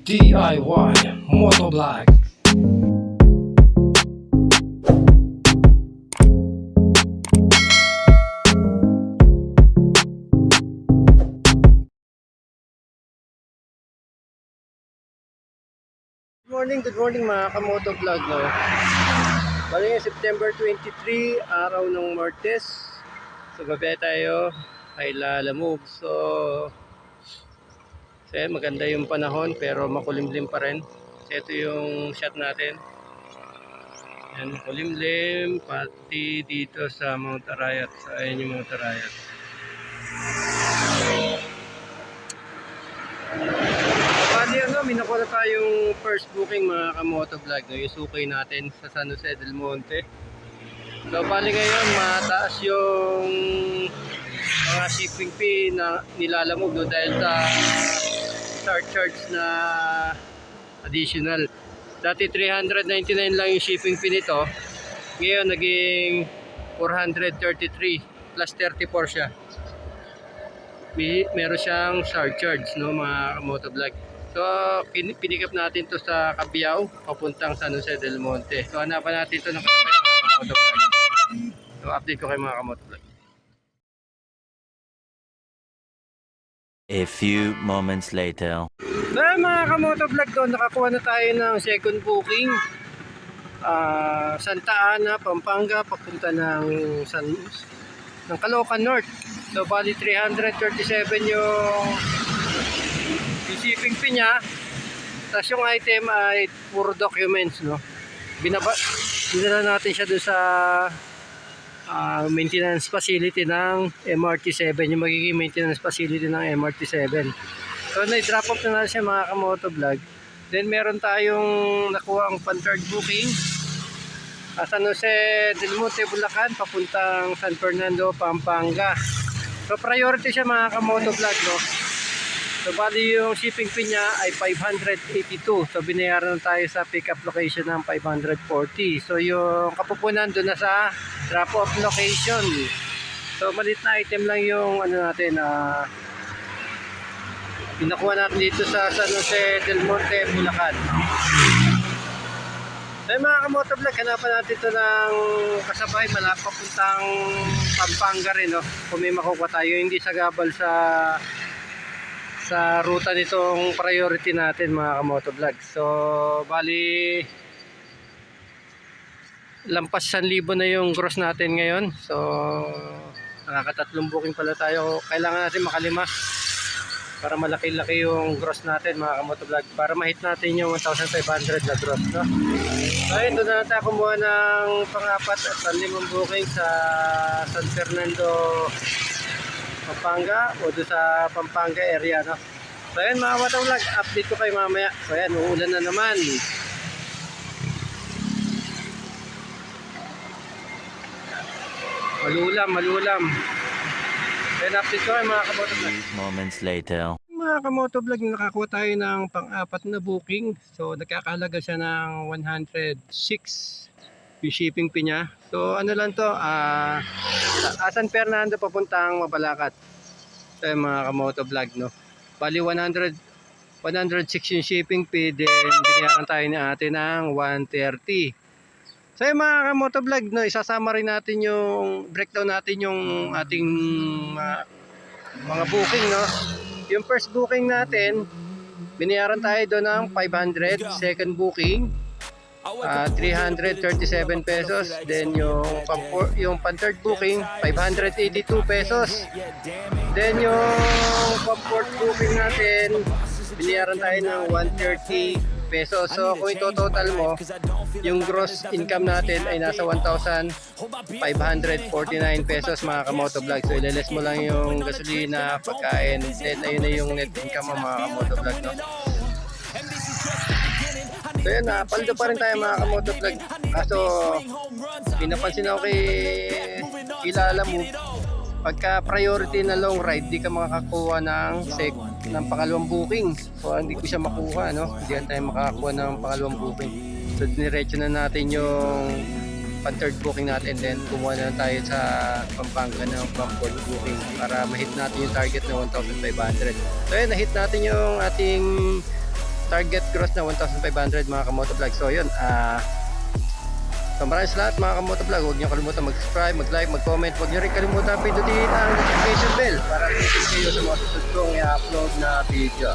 DIY Motovlog Good morning, good morning mga kamoto vlog no. Bali ngayon, September 23, araw ng Martes. So gabi tayo ay lalamove. So so yan, maganda yung panahon pero makulimlim pa rin. So ito yung shot natin. Yan, kulimlim pati dito sa Mount Arayat. So ayan yung Mount Arayat. Bali ano, minakuha na tayong first booking mga kamoto vlog. No? Yung sukay natin sa San Jose del Monte. So bali ngayon mataas yung mga shipping fee na nilalamog no? dahil sa start charge na additional. Dati 399 lang yung shipping fee nito. Ngayon naging 433 plus 34 siya. May, meron siyang surcharge no mga motovlog. So pin, pinikap natin to sa Cabiao papuntang San Jose del Monte. So hanapan natin to ng mga motovlog. So update ko kay mga motovlog. A few moments later. Yun, mga kamotovlog doon, nakakuha na tayo ng second booking. Ah, Santa Ana, Pampanga, papunta ng San ng Caloocan North. So bali 337 yung yung shipping fee niya. Tapos yung item ay puro documents, no. Binaba dinala natin siya doon sa ah, maintenance facility ng MRT7, yung magiging maintenance facility ng MRT7. So na-drop off na natin siya mga kamoto vlog. Then meron tayong nakuha ang pan-third booking. Uh, San Jose del Monte, Bulacan, papuntang San Fernando, Pampanga. So priority siya mga kamoto vlog no. So bali yung shipping fee niya ay 582. So binayaran na tayo sa pick up location ng 540. So yung kapupunan doon na sa drop off location. So malit na item lang yung ano natin ah Pinakuha natin dito sa San Jose del Monte, Bulacan. So yung mga kamotovlog, hanapan natin ito ng kasabay, malapit papuntang Pampanga rin, no? Kung may makukuha tayo, hindi sagabal sa sa ruta nitong priority natin mga kamotovlog. So, bali lampas 1,000 na yung gross natin ngayon. So, nakakatatlong booking pala tayo. Kailangan natin makalima para malaki-laki yung gross natin mga kamotovlog para ma-hit natin yung 1,500 na gross no? so ayun na tayo kumuha ng pangapat at panlimang booking sa San Fernando Pampanga o doon sa Pampanga area no? so ayun mga kamotovlog update ko kayo mamaya. So ayan uulan na naman. Malulam malulam. Ayun update ko kayo mga kamotovlog. Few moments later. mga kamotovlog nakakuha tayo ng pang-apat na booking. So nagkakahalaga siya ng 106 yung shipping fee niya. So ano lang to ah uh, San Fernando papuntang Mabalacat yung mga kamotovlog no? Bali 100 106 yung shipping fee then binayaran tayo ni ate ng 130 So yung mga kamotovlog, no, isasama rin natin yung breakdown natin yung ating mga, mga booking, no. Yung first booking natin, binayaran tayo doon ng 500, second booking, ah 337 pesos, then yung pang yung pan third booking 582 pesos. Then yung pang fourth booking natin, binayaran tayo ng 130 pesos. So kung ito total mo, yung gross income natin ay nasa 1,549 pesos mga kamoto vlog. So ileles mo lang yung gasolina, pagkain, then ayun na yung net income mo mga kamoto vlog. No? So yun, napaldo pa rin tayo mga kamoto vlog. Kaso, pinapansin ako kay kilala mo, pagka priority na long ride, di ka makakakuha ng sec ng pangalawang booking. So hindi ko siya makuha, no? Hindi tayo makakakuha ng pangalawang booking. So diretso na natin yung pan third booking natin then kumuha na tayo sa Pampanga ng pang fourth booking para ma-hit natin yung target na 1,500. So yun, na-hit natin yung ating target gross na 1,500 mga kamotovlog. So yun, ah So maraming salamat mga kamotovlog. Huwag niyo kalimutan mag-subscribe, mag-like, mag-comment. Huwag niyo rin kalimutan pindutin ang notification bell para updated kayo sa mga susunod kong i-upload na video.